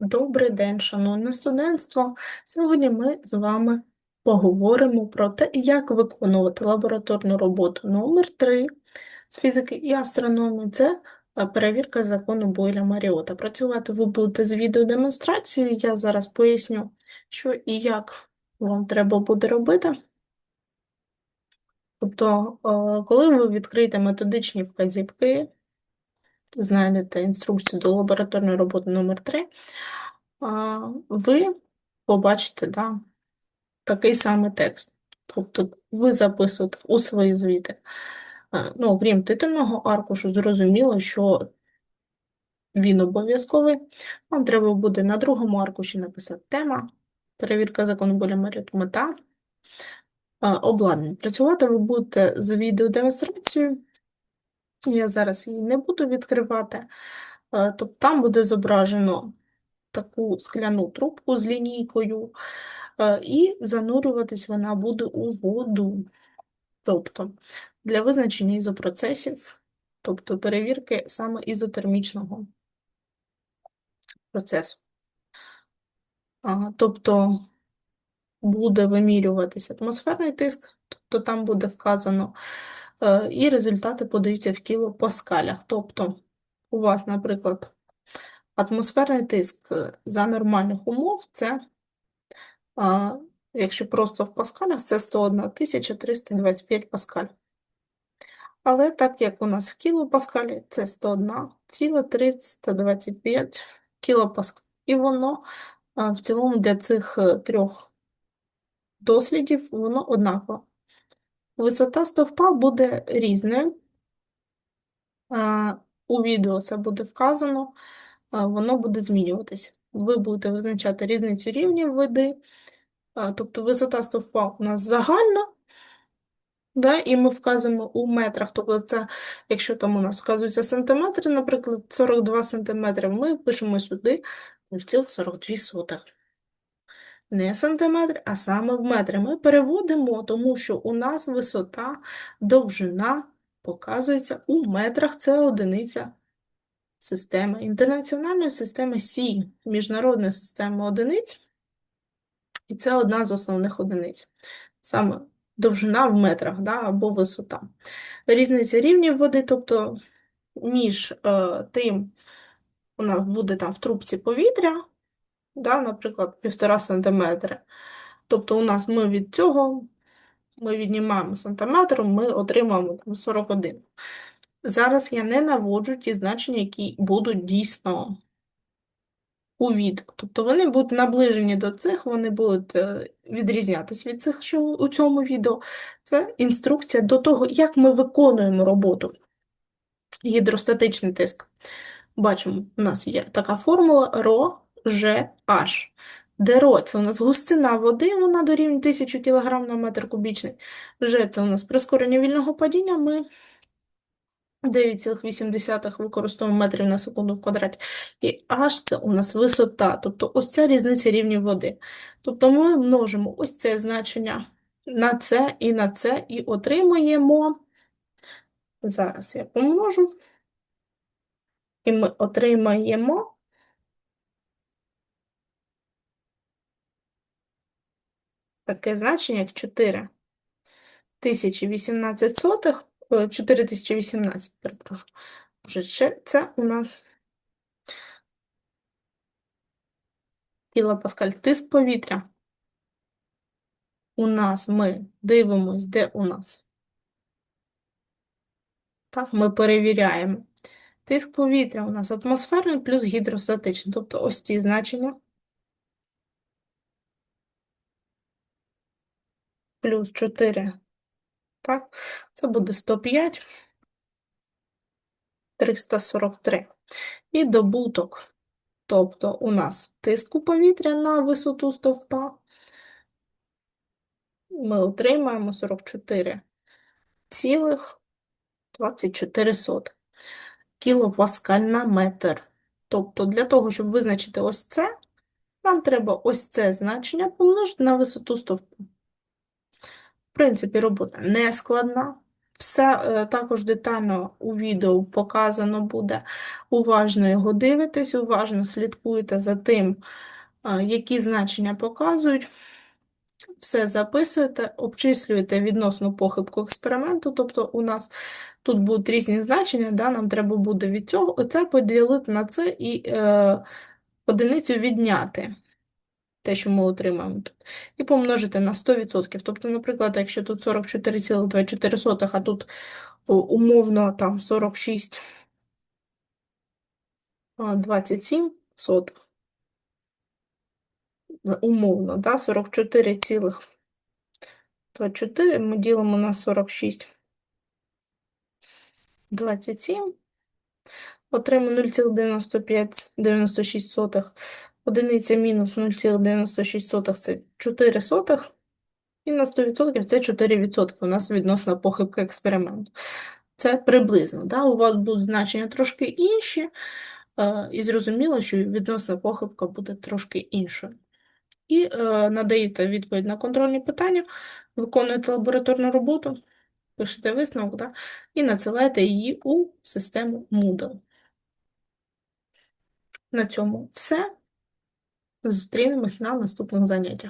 Добрий день, шановне студентство. Сьогодні ми з вами поговоримо про те, як виконувати лабораторну роботу номер 3 з фізики і астрономії. Це е, перевірка закону Бойля Маріота. Працювати ви будете з відеодемонстрацією. Я зараз поясню, що і як вам треба буде робити. Тобто, е, коли ви відкриєте методичні вказівки, знайдете інструкцію до лабораторної роботи номер 3 ви побачите да, такий самий текст. Тобто ви записуєте у свої звіти. Ну, окрім титульного аркушу, зрозуміло, що він обов'язковий. Вам треба буде на другому аркуші написати тема, перевірка закону Маріот, мета, обладнання. Працювати ви будете з відеодемонстрацією. Я зараз її не буду відкривати. Тобто там буде зображено таку скляну трубку з лінійкою, е, і занурюватись вона буде у воду. Тобто для визначення ізопроцесів, тобто перевірки саме ізотермічного процесу. Тобто буде вимірюватися атмосферний тиск, тобто там буде вказано, е, і результати подаються в кілопаскалях. Тобто у вас, наприклад, Атмосферний тиск е, за нормальних умов це, якщо просто в паскалях, це 101 325 паскаль. Але так як у нас в кілопаскалі, це 101,325 кілопаскаль. І воно в цілому для цих е, трьох дослідів воно однаково. Висота стовпа буде різною. У відео це буде вказано воно буде змінюватись. Ви будете визначати різницю рівнів води, тобто висота стовпа у нас загальна, да, і ми вказуємо у метрах. Тобто, це, якщо там у нас вказуються сантиметри, наприклад, 42 см, ми пишемо сюди 0,42. Не сантиметри, а саме в метри. Ми переводимо, тому що у нас висота, довжина показується у метрах, це одиниця системи, інтернаціональної системи Сі, міжнародна система одиниць, і це одна з основних одиниць. Саме довжина в метрах да, або висота. Різниця рівнів води, тобто між е, тим, у нас буде там в трубці повітря, да, наприклад, півтора сантиметри. Тобто, у нас ми від цього ми віднімаємо сантиметр, ми отримаємо там, 41. Зараз я не наводжу ті значення, які будуть дійсно у відео. Тобто вони будуть наближені до цих, вони будуть е, відрізнятися від цих, що у цьому відео. Це інструкція до того, як ми виконуємо роботу. Гідростатичний тиск. Бачимо, у нас є така формула ρ ЖН. ДРО – це у нас густина води, вона дорівнює 1000 кг на метр кубічний. Ж – це у нас прискорення вільного падіння, ми 9,8 використовуємо метрів на секунду в квадраті. І H – це у нас висота, тобто ось ця різниця рівнів води. Тобто ми множимо ось це значення на це і на це, і отримуємо, зараз я помножу, і ми отримаємо 0,5. Таке значення, як 4 тисячі 18 сотих 4018, перепрошую. Вже ще це у нас кілопаскаль. Тиск повітря. У нас ми дивимось, де у нас. Так, ми перевіряємо. Тиск повітря у нас атмосферний плюс гідростатичний. Тобто ось ці значення. Плюс 4 так? Це буде 105, 343. І добуток. Тобто у нас тиску повітря на висоту стовпа. Ми отримаємо 44,24 кілопаскаль на метр. Тобто, для того, щоб визначити ось це, нам треба ось це значення помножити на висоту стовпу принципі, робота не складна. Все е, також детально у відео показано буде. Уважно його дивитесь, уважно слідкуєте за тим, е, які значення показують. Все записуєте, обчислюєте відносно похибку експерименту, тобто у нас тут будуть різні значення, да, нам треба буде від цього оце поділити на це і е, одиницю відняти те, що ми отримаємо тут, і помножити на 100%. Тобто, наприклад, якщо тут 44,24, а тут умовно там 46, 27 сотих, умовно, да, 44,24 ми ділимо на 46, 27, отримаємо 0,9596, одиниця мінус 0,96 це 4 сотих, і на 100% це 4% у нас відносна похибка експерименту. Це приблизно. Да? У вас будуть значення трошки інші, е, і зрозуміло, що відносна похибка буде трошки іншою. І е, надаєте відповідь на контрольні питання, виконуєте лабораторну роботу, пишете висновок да? і надсилаєте її у систему Moodle. На цьому все. Зустрінемось на наступних заняттях.